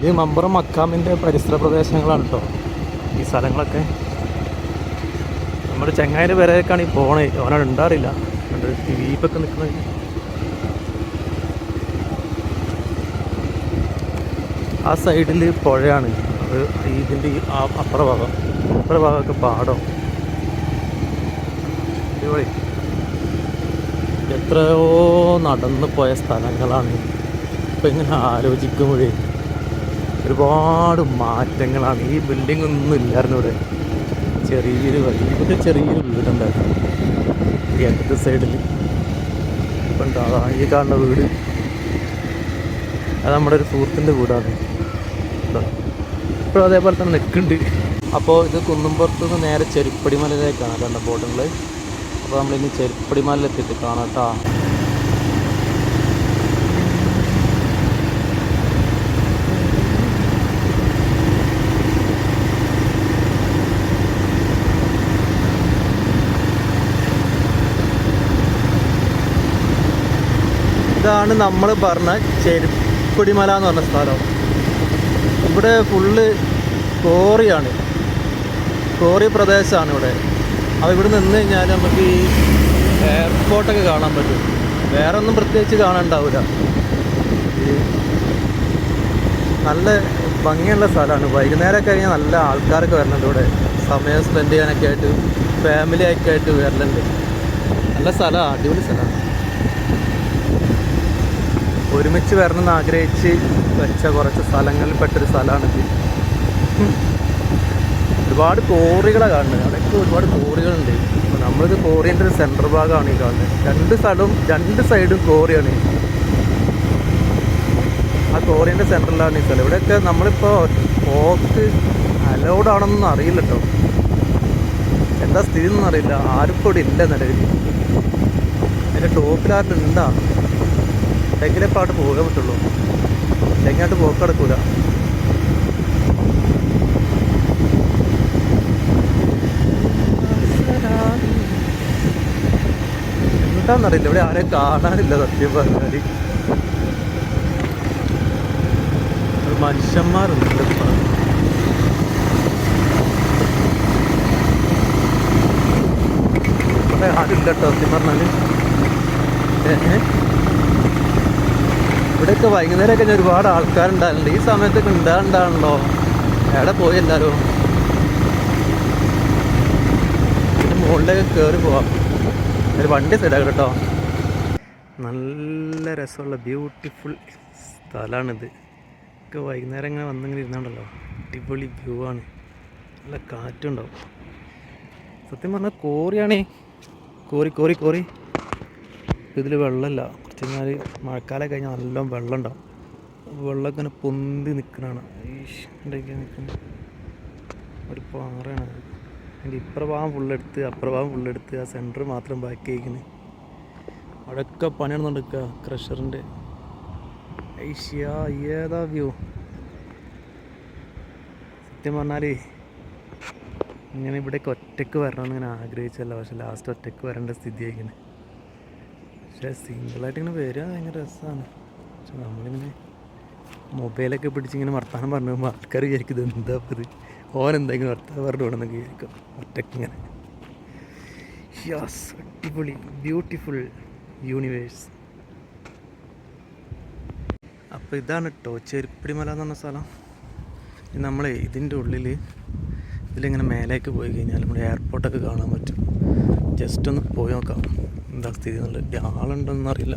ഇത് മമ്പുറം മക്കാമിന്റെ പരിസര പ്രദേശങ്ങളാണ് കേട്ടോ ഈ സ്ഥലങ്ങളൊക്കെ. നമ്മുടെ ചെങ്ങായിന്റെ പേരേക്കാണ് ഈ പോണേ. അവനവിടെ ഉണ്ടാറില്ല ഇപ്പൊക്കെ നിൽക്കുന്നത്. ആ സൈഡിൽ പുഴയാണ്. അത് ഇതിന്റെ ഈ അപ്പുറ ഭാഗം. അപ്പുറ ഭാഗമൊക്കെ പാടം. എത്രയോ നടന്നു പോയ സ്ഥലങ്ങളാണ്. ഇപ്പം ഇങ്ങനെ ആലോചിക്കുമ്പോഴേ ഒരുപാട് മാറ്റങ്ങളാണ്. ഈ ബിൽഡിംഗ് ഒന്നും ഇല്ലായിരുന്നു ഇവിടെ. ചെറിയൊരു വഴി. ചെറിയൊരു വീടുണ്ടായിരുന്നു ഈ സൈഡിൽ ഇപ്പം ഉണ്ടാ ഈ കാണുന്ന വീട്. അത് നമ്മുടെ ഒരു സുഹൃത്തിന്റെ വീടാണ്. ഇപ്പോഴും അതേപോലെ തന്നെ നിൽക്കുന്നുണ്ട്. അപ്പോൾ ഇത് കുന്നുംപുറത്ത് നിന്ന് നേരെ ചെരുപ്പടിമലയിലേക്കാണ് കണ്ട ബോട്ടുകൾ അപ്പോൾ നമ്മളിനി ചെരുപ്പടിമലയിലെത്തിയിട്ട് കാണാം കേട്ടോ. ഇതാണ് നമ്മൾ പറഞ്ഞ ചെരുപ്പടിമല എന്ന് പറഞ്ഞ സ്ഥലം. ഇവിടെ ഫുള്ള് കോറിയാണ് കോറി പ്രദേശമാണ് ഇവിടെ. അപ്പോൾ ഇവിടെ നിന്ന് കഴിഞ്ഞാൽ നമുക്ക് ഈ എയർപോർട്ടൊക്കെ കാണാൻ പറ്റും. വേറെ ഒന്നും പ്രത്യേകിച്ച് കാണാനുണ്ടാവില്ല നല്ല ഭംഗിയുള്ള സ്ഥലമാണ്. വൈകുന്നേരമൊക്കെ കഴിഞ്ഞാൽ നല്ല ആൾക്കാരൊക്കെ വരുന്നുണ്ട് ഇവിടെ. സമയം സ്പെൻഡ് ചെയ്യാനൊക്കെ ആയിട്ട് ഫാമിലി ഒക്കെ ആയിട്ട് വരലുണ്ട്. നല്ല സ്ഥലമാണ് അടിപൊളി സ്ഥലമാണ്. ഒരുമിച്ച് വരണം എന്ന് ആഗ്രഹിച്ച് വെച്ച കുറച്ച് സ്ഥലങ്ങളിൽ പെട്ടൊരു സ്ഥലമാണിത്. ഒരുപാട് കോറികളാണ് കാണുന്നത്. അവിടെയൊക്കെ ഒരുപാട് കോറികളുണ്ട് നമ്മളിത് കോറിന്റെ ഒരു സെന്റർ ഭാഗമാണ് ഈ കാണുന്നത്. രണ്ട് സ്ഥലവും രണ്ട് സൈഡും കോറിയാണ് ആ കോറിന്റെ സെന്ററിലാണ് ഈ സ്ഥലം. ഇവിടെയൊക്കെ നമ്മളിപ്പോൾ പോക്ക് അലൗഡ് ആണെന്നൊന്നും അറിയില്ല കേട്ടോ എന്താ സ്ഥിതി എന്നൊന്നും അറിയില്ല. ആരും ഇവിടെ ഇല്ല നിലവിൽ. അതിന്റെ ടോപ്പിലായിട്ട് ഉണ്ടാ പാട്ട് പോകാൻ പറ്റുള്ളൂ. എങ്ങോട്ട് പോക്ക് നടക്കൂല. എന്താന്നറിയില്ല. ഇവിടെ ആരെയും കാണാനില്ല സത്യം പറഞ്ഞാൽ. ഒരു മനുഷ്യന്മാരുണ്ട് ആരില്ല കേട്ടോ സത്യം പറഞ്ഞാൽ. ഏഹ്? ഇവിടെയൊക്കെ വൈകുന്നേരമൊക്കെ ഞാൻ ഒരുപാട് ആൾക്കാരുണ്ടാകുന്നുണ്ട് ഈ സമയത്തൊക്കെ ഉണ്ടാകണ്ടാണല്ലോ എവിടെ പോയി എല്ലാവരും പിന്നെ മുകളിലേക്ക് കയറി പോവാം. ഒരു വണ്ടി സൈഡാണ് കേട്ടോ. നല്ല രസമുള്ള ബ്യൂട്ടിഫുൾ സ്ഥലമാണിത്. ഒക്കെ വൈകുന്നേരം ഇങ്ങനെ വന്നിങ്ങനെ ഇരുന്നുണ്ടല്ലോ അടിപൊളി വ്യൂ ആണ്. നല്ല കാറ്റുണ്ടാവും സത്യം പറഞ്ഞാൽ കോറിയാണേ. Quarry quarry quarry. ഇതിൽ വെള്ളമില്ല. കഴിഞ്ഞാൽ മഴക്കാലം കഴിഞ്ഞാൽ നല്ല വെള്ളം ഉണ്ടാവും വെള്ളം ഇങ്ങനെ പൊന്തി നിൽക്കണതാണ് ഈശ്വരൊക്കെ നിൽക്കുന്നത് ഒരു പാറയാണ് അത്. അതിന്റെ ഇപ്രഭാവം ഫുള്ളെടുത്ത് അപ്രഭാവം ഫുള്ളെടുത്ത് ആ സെന്റർ മാത്രം ബാക്കി വയ്ക്കുന്നത് അവിടെയൊക്കെ പണിയാണ് നടക്കുക ക്രഷറിന്റെ ഐഷ്യ ഏതാ വ്യൂ സത്യം പറഞ്ഞാലേ ഇങ്ങനെ ഇവിടേക്ക് ഒറ്റയ്ക്ക് വരണമെന്ന് ഇങ്ങനെ ആഗ്രഹിച്ചല്ല പക്ഷെ ലാസ്റ്റ് ഒറ്റയ്ക്ക് വരേണ്ട സ്ഥിതി ആയിരിക്കുന്നത് പക്ഷേ സിംഗിളായിട്ട് ഇങ്ങനെ വരിക ഭയങ്കര രസമാണ്. പക്ഷെ നമ്മളിങ്ങനെ മൊബൈലൊക്കെ പിടിച്ചിങ്ങനെ വർത്താനം പറഞ്ഞു പോകുമ്പോൾ ആൾക്കാർ വിചാരിക്കും ഇത് എന്താ ഇത്? ഓൻ എന്തെങ്കിലും വർത്താനം പറഞ്ഞു പോകണമെന്നൊക്കെ വിചാരിക്കും. ഒറ്റയ്ക്ക് ഇങ്ങനെ യാസ് അടിപൊളി ബ്യൂട്ടിഫുൾ യൂണിവേഴ്സ്. അപ്പോൾ ഇതാണ് കേട്ടോ ചെരുപ്പടിമല എന്ന് പറഞ്ഞ സ്ഥലം. നമ്മളെ ഇതിന്റെ ഉള്ളിൽ ഇതിലിങ്ങനെ മേലേക്ക് പോയി കഴിഞ്ഞാൽ നമ്മുടെ എയർപോർട്ടൊക്കെ കാണാൻ പറ്റും. ജസ്റ്റ് ഒന്ന് പോയി നോക്കാം. എന്താ സ്ഥിതി എന്നുള്ളത് ആളുണ്ടോന്നും അറിയില്ല.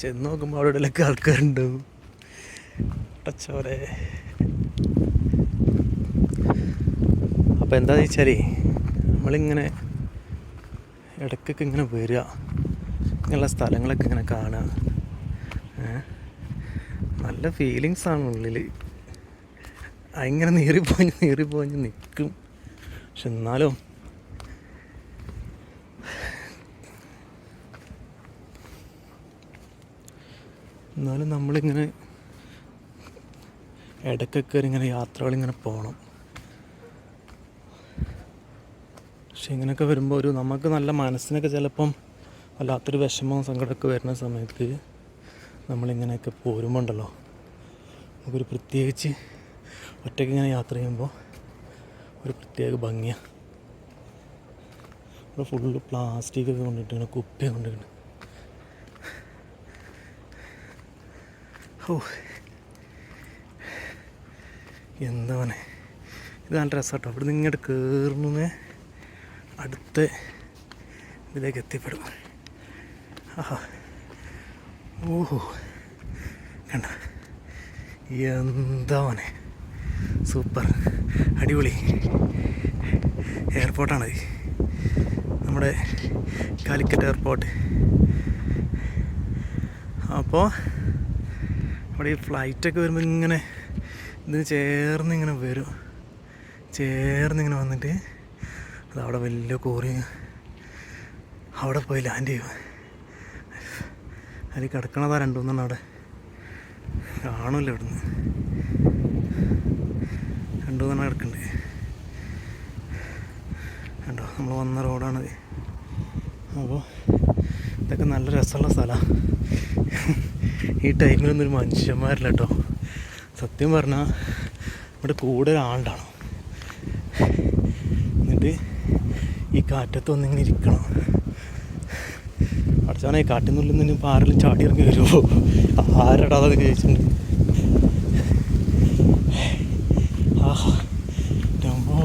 ചെന്ന് നോക്കുമ്പോൾ അവിടെ ഇടയിലൊക്കെ ആൾക്കാരുണ്ടാവും ടച്ചോരെ അപ്പോൾ എന്താ വെച്ചാലേ നമ്മളിങ്ങനെ ഇടയ്ക്കൊക്കെ ഇങ്ങനെ വരിക. ഇങ്ങനെയുള്ള സ്ഥലങ്ങളൊക്കെ ഇങ്ങനെ കാണുക. നല്ല ഫീലിങ്സ് ആണ് ഉള്ളിൽ അങ്ങനെ നീറിപ്പോഞ്ഞ് നീറിപ്പോഞ്ഞ് നിൽക്കും പക്ഷെ എന്നാലും എന്നാലും നമ്മളിങ്ങനെ ഇടയ്ക്കൊക്കെ ഇങ്ങനെ യാത്രകളിങ്ങനെ പോകണം പക്ഷെ ഇങ്ങനെയൊക്കെ വരുമ്പോൾ ഒരു നമുക്ക് നല്ല മനസ്സിനൊക്കെ ചിലപ്പം വല്ലാത്തൊരു വിഷമവും സങ്കടമൊക്കെ വരുന്ന സമയത്ത് നമ്മളിങ്ങനെയൊക്കെ പോരുമ്പോൾ ഉണ്ടല്ലോ നമുക്കൊരു പ്രത്യേകിച്ച് ഒറ്റയ്ക്ക് ഇങ്ങനെ യാത്ര ചെയ്യുമ്പോൾ ഒരു പ്രത്യേക ഭംഗിയാണ് ഇവിടെ ഫുള്ള് പ്ലാസ്റ്റിക് ഒക്കെ കൊണ്ടിട്ടാണ് കുപ്പി കൊണ്ടിട്ടുണ്ട് ഓ എന്താണ് ഇതാണ് നല്ല അവിടെ നിന്ന് ഇങ്ങോട്ട് കയറുന്നേ അടുത്ത ഇതിലേക്ക് എത്തിപ്പെടും. ആഹാ. ഓഹോ. കണ്ട. എന്താവനെ സൂപ്പർ. അടിപൊളി. എയർപോർട്ടാണത് നമ്മുടെ കാലിക്കറ്റ് എയർപോർട്ട്. അപ്പോൾ അവിടെ ഈ ഫ്ലൈറ്റൊക്കെ വരുമ്പോൾ ഇങ്ങനെ ഇതിന് ചേർന്ന് ഇങ്ങനെ വരും. ചേർന്ന് ഇങ്ങനെ വന്നിട്ട് അത് അവിടെ വലിയ കോറി അവിടെ പോയി ലാൻഡ് ചെയ്യും. അതിൽ കിടക്കണതാ രണ്ടു മൂന്നെണ്ണം അവിടെ. കാണൂല്ലോ ഇവിടുന്ന്. രണ്ടു മൂന്നെണ്ണം കിടക്കുന്നുണ്ട് കണ്ടോ? നമ്മൾ വന്ന റോഡാണത് അപ്പോൾ ഇതൊക്കെ നല്ല രസമുള്ള സ്ഥലമാണ് ഈ ടൈമിലൊന്നും ഒരു മനുഷ്യന്മാരില്ല കേട്ടോ സത്യം പറഞ്ഞാൽ ഇവിടെ കൂടെ ഒരാളുണ്ടാണോ എന്നിട്ട് ഈ കാറ്റത്ത് ഒന്നിങ്ങനെ ഇരിക്കണം അടച്ചാണെ കാട്ടിനുള്ളിൽ നിന്ന് ഇപ്പോൾ ആരെങ്കിലും ചാടി ഇറങ്ങി വരുമോ ആരടാ അതൊക്കെ ചോദിച്ചിട്ടുണ്ട് ആഹാ രമ്പോ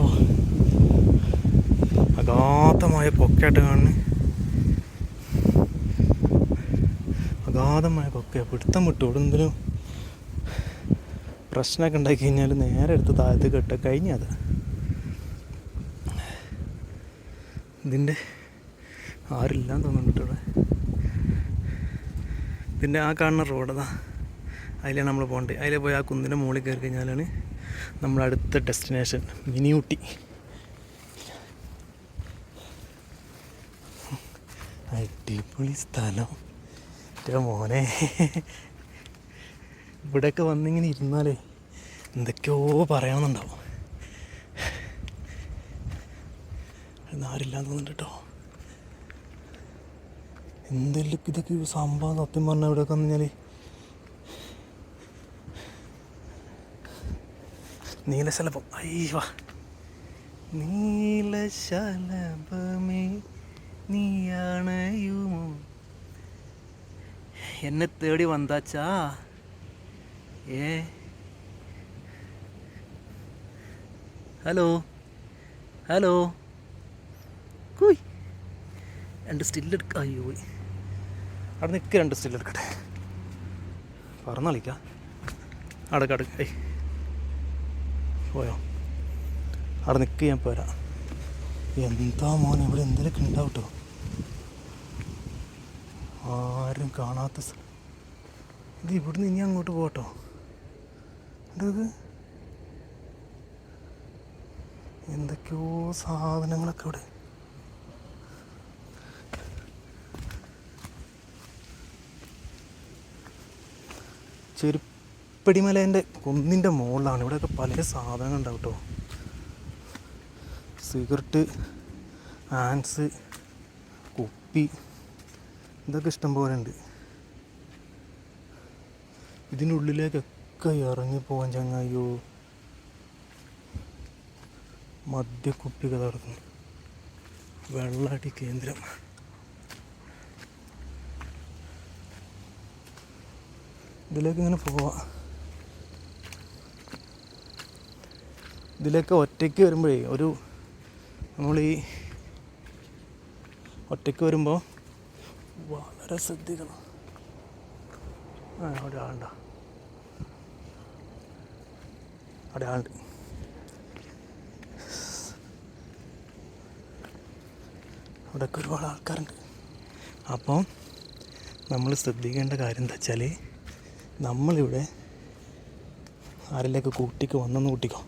അഗാധമായ പൊക്കായിട്ട് കാണുന്നു. അഗാധമായ കൊക്ക പിടുത്തം വിട്ടു. ഇവിടെ എന്തെങ്കിലും പ്രശ്നമൊക്കെ ഉണ്ടാക്കി കഴിഞ്ഞാൽ നേരെ എടുത്ത് താഴത്ത് കെട്ട കഴിഞ്ഞത് ഇതിന്റെ ആരില്ലാന്ന് തോന്നുന്നുണ്ട് ഇതിന്റെ ആ കാണുന്ന റോഡതാ അതിലാണ് നമ്മൾ പോകേണ്ടത് അതിൽ പോയി ആ കുന്നിന്റെ മുകളിൽ കയറി കഴിഞ്ഞാലാണ് നമ്മൾ അടുത്ത ഡെസ്റ്റിനേഷൻ മിനി ഊട്ടി അടിപൊളി സ്ഥലം. എന്റെ മോനെ. ഇവിടെയൊക്കെ വന്നിങ്ങനെ ഇരുന്നാലേ എന്തൊക്കെയോ പറയണമെന്നുണ്ടാവും ആരില്ലാന്ന് തോന്നുന്നുണ്ട് കേട്ടോ എന്തെല്ലാം ഇതൊക്കെ സംഭവം സത്യം പറഞ്ഞാൽ ഇവിടെയൊക്കെ വന്നു കഴിഞ്ഞാൽ നീലശലഭം. അയ്യോ. നീലശലഭമേ നീയാണയുമോ എന്നെ തേടി വന്നാച്ചാ? ഏ? ഹലോ? ഹലോ? കുയ് രണ്ട് സ്റ്റില്ലെടുക്ക അയ്യോ അവിടെ നിൽക്കുക രണ്ട് സ്റ്റില്ലെടുക്കട്ടെ പറന്ന് കളിക്കാം. അടക്ക അടക്ക ഏയ് പോയോ? അവിടെ നിൽക്കുക ഞാൻ പോരാ. എന്താ മോനെ ഇവിടെ എന്തെങ്കിലുമൊക്കെ ഉണ്ടാവും കേട്ടോ ആരും കാണാത്ത സ്ഥലം ഇത് ഇവിടുന്ന് ഇനി അങ്ങോട്ട് പോകട്ടോ. ഇത്? എന്തൊക്കെയോ സാധനങ്ങളൊക്കെ ഇവിടെ. ചെരുപ്പടിമലേന്റെ കുന്നിന്റെ മുകളിലാണ്. ഇവിടെയൊക്കെ പല സാധനങ്ങൾ ഉണ്ടാവും കേട്ടോ സിഗരറ്റ് ആൻസ് കുപ്പി ഇതൊക്കെ ഇഷ്ടം പോലെ ഉണ്ട്. ഇറങ്ങി പോകാൻ ചങ്ങായോ മദ്യക്കുപ്പി നടക്കുന്നു വെള്ളാടി കേന്ദ്രം. ഇതിലേക്ക് ഇങ്ങനെ പോവാം. ഇതിലേക്ക് ഒറ്റയ്ക്ക് വരുമ്പോഴേ ഒരു നമ്മൾ ഈ ഒറ്റയ്ക്ക് വരുമ്പോൾ വളരെ ശ്രദ്ധിക്കണം. ആ അവിടെ ആളുണ്ടോ. അവിടെ ആളുണ്ട്. അവിടെയൊക്കെ ഒരുപാട് ആൾക്കാരുണ്ട്. അപ്പം നമ്മൾ ശ്രദ്ധിക്കേണ്ട കാര്യം എന്താ വെച്ചാൽ നമ്മളിവിടെ ആരിലേക്ക് കൂട്ടിക്ക് വന്നെന്ന് കൂട്ടിക്കോ.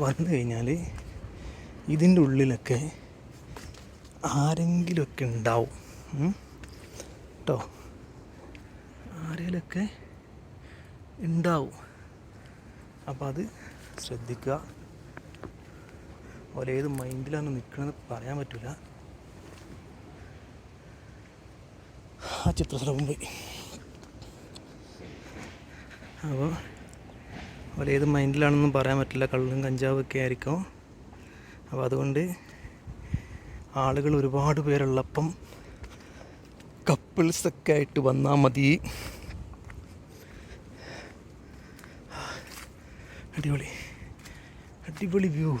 വന്നു കഴിഞ്ഞാൽ ഇതിന്റെ ഉള്ളിലൊക്കെ ആരെങ്കിലുമൊക്കെ ഉണ്ടാവും. കേട്ടോ ആരെങ്കിലുമൊക്കെ ഉണ്ടാവും അപ്പോൾ അത് ശ്രദ്ധിക്കുക ഒരേത് മൈൻഡിലാണ് നിൽക്കണമെന്ന് പറയാൻ പറ്റില്ല ആ ചിത്രശ്രമം പോയി അപ്പോൾ ഒരേത് മൈൻഡിലാണെന്നും പറയാൻ പറ്റില്ല. കള്ളും കഞ്ചാവൊക്കെ ആയിരിക്കും. അപ്പോൾ അതുകൊണ്ട് ആളുകൾ ഒരുപാട് പേരുള്ളപ്പം കപ്പിൾസൊക്കെ ആയിട്ട് വന്നാൽ മതി. അടിപൊളി. അടിപൊളി വ്യൂ.